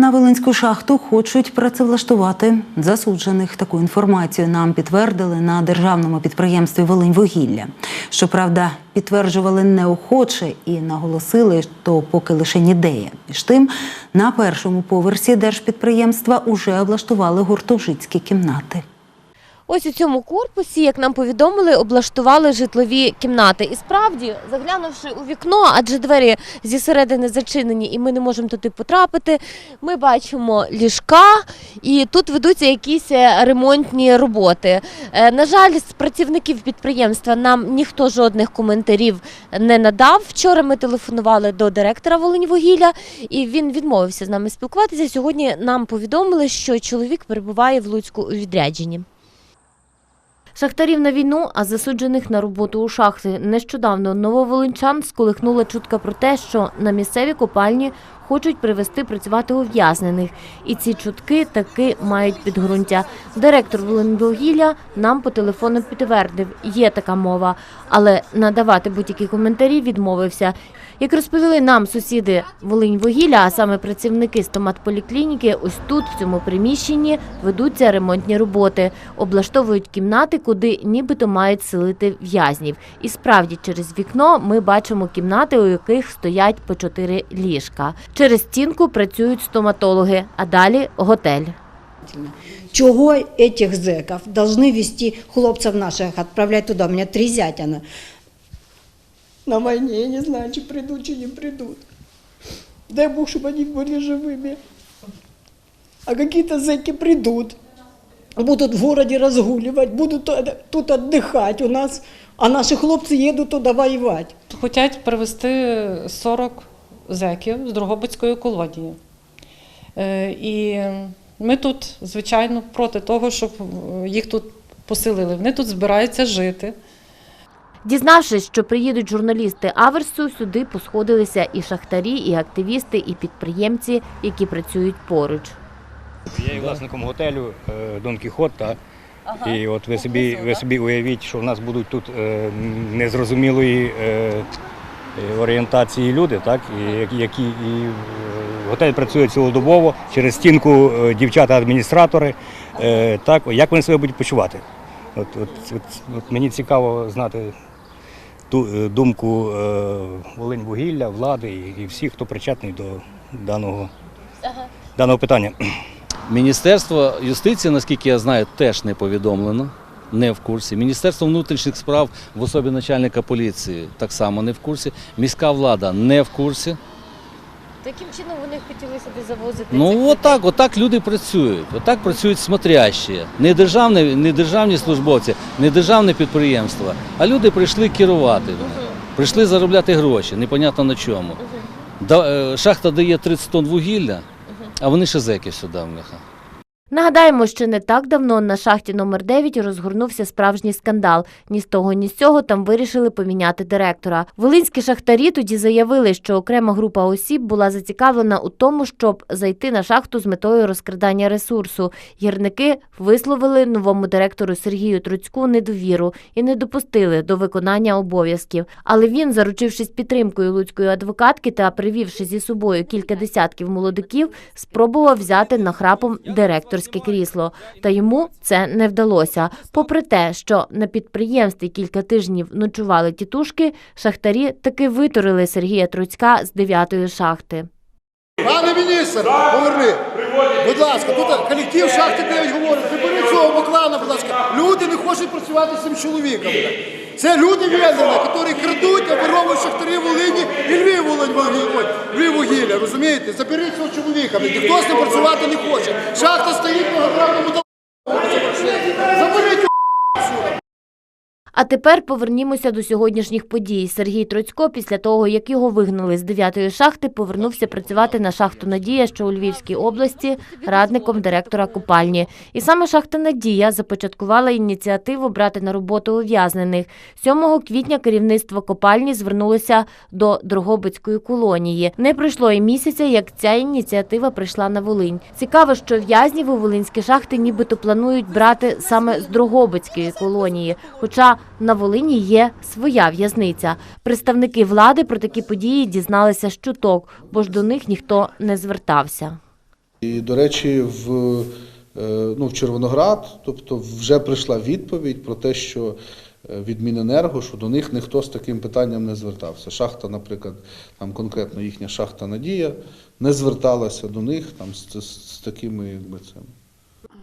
На Волинську шахту хочуть працевлаштувати засуджених. Таку інформацію нам підтвердили на державному підприємстві Волиньвугілля. Щоправда, підтверджували неохоче і наголосили, що поки лише ідея. Між тим, на першому поверсі держпідприємства уже облаштували гуртожитські кімнати. Ось у цьому корпусі, як нам повідомили, облаштували житлові кімнати. І справді, заглянувши у вікно, адже двері зі середини зачинені, і ми не можемо туди потрапити. Ми бачимо ліжка, і тут ведуться якісь е, ремонтні роботи. Е, На жаль, з працівників підприємства нам ніхто жодних коментарів не надав. Вчора ми телефонували до директора Волиньвугілля, і він відмовився з нами спілкуватися. Сьогодні нам повідомили, що чоловік перебуває в Луцьку у відрядженні. Шахтарів на війну, а засуджених на роботу у шахти. Нещодавно нововолинчан сколихнула чутка про те, що на місцевій копальні хочуть привести працювати ув'язнених. І ці чутки таки мають підґрунтя. Директор Волинвугілля нам по телефону підтвердив, є така мова, але надавати будь-які коментарі відмовився. Як розповіли нам сусіди Волиньвугілля, а саме працівники стоматполіклініки, ось тут, в цьому приміщенні, ведуться ремонтні роботи, облаштовують кімнати, куди нібито мають селити в'язнів. І справді через вікно ми бачимо кімнати, у яких стоять по чотири ліжка. Через стінку працюють стоматологи, а далі готель. Чего этих зэков должны вести хлопцев наших, отправлять туда? У меня три зятя на, на войне, я не знаю, чи придут, чи не придут. Дай Бог, чтобы они были живыми. А какие-то зэки придут, будут в городе разгуливать, будут тут- тут отдыхать у нас, а наши хлопцы едут туда воевать. Хочуть привезти 40 зеків з Дрогобицької колонії. Е, І ми тут, звичайно, проти того, щоб е, їх тут поселили. Вони тут збираються жити. Дізнавшись, що приїдуть журналісти Аверсу, сюди посходилися і шахтарі, і активісти, і підприємці, які працюють поруч. Я є власником готелю е, Дон Кіхот. Та, і от ви собі, ви собі уявіть, що в нас будуть тут е, незрозумілої орієнтації люди, так, і, які- і е, готель працює цілодобово, через стінку е, дівчата-адміністратори. Е, так, як вони себе будуть почувати? От, от, от, от мені цікаво знати ту е, думку е, Волинь-Вугілля, влади і, і всіх, хто причетний до даного, даного питання. Міністерство юстиції, наскільки я знаю, теж не повідомлено, не в курсі. Міністерство внутрішніх справ в особі начальника поліції так само не в курсі. Міська влада не в курсі. Таким чином вони хотіли сюди завозити. Ну отак, отак люди працюють. Отак працюють смотрящі. Не державні, не державні службовці, не державне підприємство, а люди прийшли керувати. Прийшли заробляти гроші, непонятно на чому. Е, Шахта дає 30 тонн вугілля, а вони ще зеки сюди вмиха. Нагадаємо, що не так давно на шахті номер 9 розгорнувся справжній скандал. Ні з того, ні з цього там вирішили поміняти директора. Волинські шахтарі тоді заявили, що окрема група осіб була зацікавлена у тому, щоб зайти на шахту з метою розкрадання ресурсу. Гірники висловили новому директору Сергію Труцьку недовіру і не допустили до виконання обов'язків. Але він, заручившись підтримкою луцької адвокатки та привівши зі собою кілька десятків молодиків, спробував взяти нахрапом директорське крісло. Та йому це не вдалося. Попри те, що на підприємстві кілька тижнів ночували тітушки, шахтарі таки витурили Сергія Труцька з дев'ятої шахти. Пане міністр, поверни. Будь ласка, тут колектив шахти 9 говорить, прибери цього Баклана, будь ласка. Люди не хочуть працювати з цим чоловіком. Це люди в'язані, які крадуть, оборовують шахтарі Волині і Львів Львів вугілля, розумієте? Заберіть цього чоловіка, ніхто з ним працювати не хоче. Шахта стоїть на градному до... Заберіть його сюди. А тепер повернімося до сьогоднішніх подій. Сергій Троцько, після того, як його вигнали з дев'ятої шахти, повернувся працювати на шахту Надія, що у Львівській області, радником директора купальні. І саме шахта Надія започаткувала ініціативу брати на роботу ув'язнених. 7 квітня керівництво копальні звернулося до Дрогобицької колонії. Не пройшло і місяця, як ця ініціатива прийшла на Волинь. Цікаво, що в'язнів у волинські шахти нібито планують брати саме з Дрогобицької колонії. Хоча на Волині є своя в'язниця. Представники влади про такі події дізналися з чуток, бо ж до них ніхто не звертався. І, до речі, в, е, ну, в Червоноград, тобто вже прийшла відповідь про те, що е, від Міненерго, що до них ніхто з таким питанням не звертався. Шахта, наприклад, там конкретно їхня шахта Надія не зверталася до них там з, з, з такими якби цим.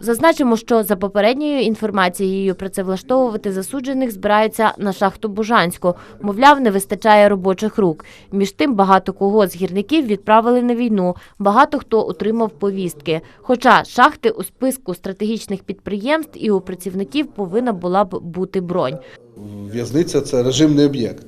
Зазначимо, що за попередньою інформацією працевлаштовувати засуджених збираються на шахту Бужанську. Мовляв, не вистачає робочих рук. Між тим, багато кого з гірників відправили на війну. Багато хто отримав повістки. Хоча шахти у списку стратегічних підприємств і у працівників повинна була б бути бронь. В'язниця це режимний об'єкт.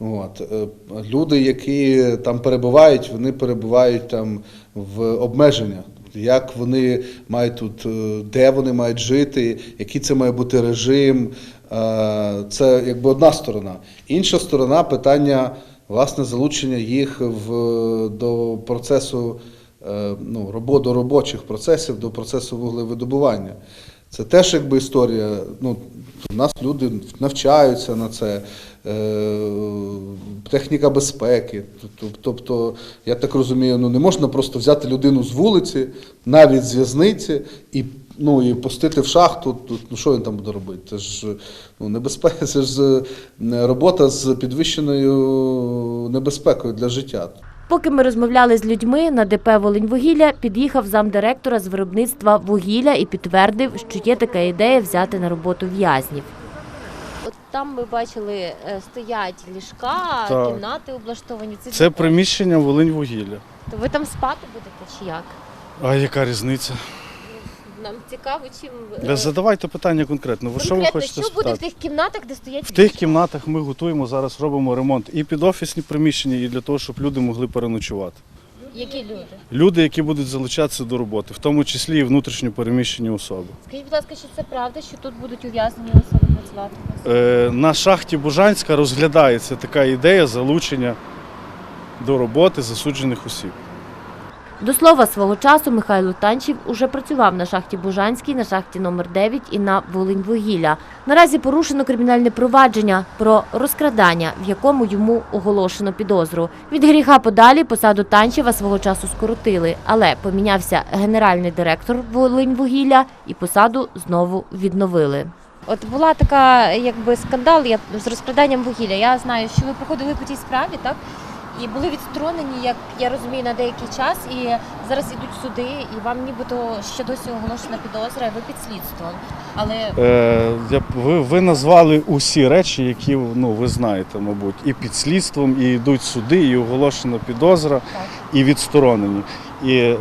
От. е, Люди, які там перебувають, вони перебувають там в обмеженнях. Як вони мають тут, е, де вони мають жити, який це має бути режим. Е, Це якби одна сторона. Інша сторона питання власне залучення їх в, до процесу е, ну, до робочих процесів, до процесу вуглевидобування. Це теж якби історія. Ну, у нас люди навчаються на це, е, техніка безпеки. Тобто, я так розумію, ну не можна просто взяти людину з вулиці, навіть з в'язниці, і, ну, і пустити в шахту. Тут, ну що він там буде робити? Це ж ну, небезпека, це ж е, робота з підвищеною небезпекою для життя. Поки ми розмовляли з людьми на ДП «Волиньвугілля», під'їхав замдиректора з виробництва вугілля і підтвердив, що є така ідея взяти на роботу в'язнів. От там ми бачили, е, стоять ліжка, Так. кімнати облаштовані. Це приміщення Волинь-вугілля. То ви там спати будете чи як? А яка різниця? Нам цікаво, чим Для задавайте питання конкретно. Ви що ви конкретно, хочете що буде в спитати? тих кімнатах, де стоять В тих ліжка? кімнатах ми готуємо зараз, робимо ремонт і під офісні приміщення, і для того, щоб люди могли переночувати. Які люди? Люди, які будуть залучатися до роботи, в тому числі і внутрішньо переміщені особи. Скажіть, будь ласка, чи це правда, що тут будуть ув'язнені особи працювати? Е, на шахті Бужанська розглядається така ідея залучення до роботи засуджених осіб. До слова, свого часу Михайло Танчів уже працював на шахті Бужанській, на шахті номер 9 і на Волиньвугілля. Наразі порушено кримінальне провадження про розкрадання, в якому йому оголошено підозру. Від гріха подалі посаду Танчева свого часу скоротили, але помінявся генеральний директор Волиньвугілля і посаду знову відновили. От була така, якби скандал я, з розкраданням вугілля. Я знаю, що ви проходили по тій справі, так? І були відсторонені, як я розумію, на деякий час, і зараз ідуть суди, і вам нібито ще досі оголошена підозра, і ви під слідством. Але Е, я- ви, ви назвали усі речі, які ну, ви знаєте, мабуть, і під слідством, і йдуть суди, і оголошена підозра, і відсторонені. І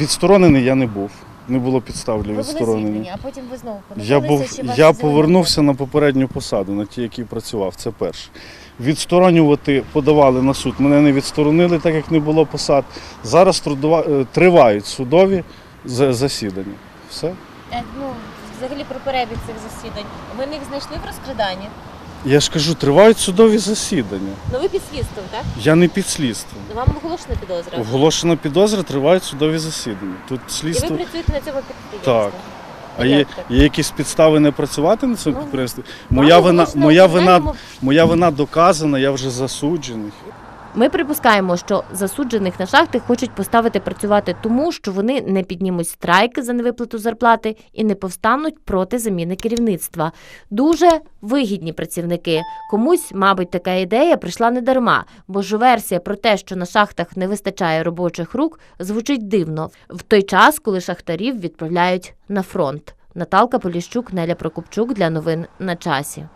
відсторонений я не був. Не було підстав для відсторонення. а потім ви знову Я був я повернувся на попередню посаду, на ті, які працював. Це перше. Відсторонювати подавали на суд. Мене не відсторонили, так як не було посад. Зараз трудова, е, тривають судові за- засідання. Все. Е, Ну, взагалі про перебіг цих засідань. Ви їх знайшли в розкраданні? Я ж кажу, тривають судові засідання. Ну ви під слідством, так? Я не під слідством. Вам оголошена підозра. Оголошена підозра, тривають судові засідання. Тут І ви працюєте на цьому підприємстві? Так. А є, є якісь підстави не працювати на цьому Ну, підприємстві? Моя вина, моя вина, моя вина доказана, я вже засуджений. Ми припускаємо, що засуджених на шахти хочуть поставити працювати тому, що вони не піднімуть страйки за невиплату зарплати і не повстануть проти заміни керівництва. Дуже вигідні працівники. Комусь, мабуть, така ідея прийшла не дарма, бо ж версія про те, що на шахтах не вистачає робочих рук, звучить дивно в той час, коли шахтарів відправляють на фронт. Наталка Поліщук, Неля Прокопчук для новин на часі.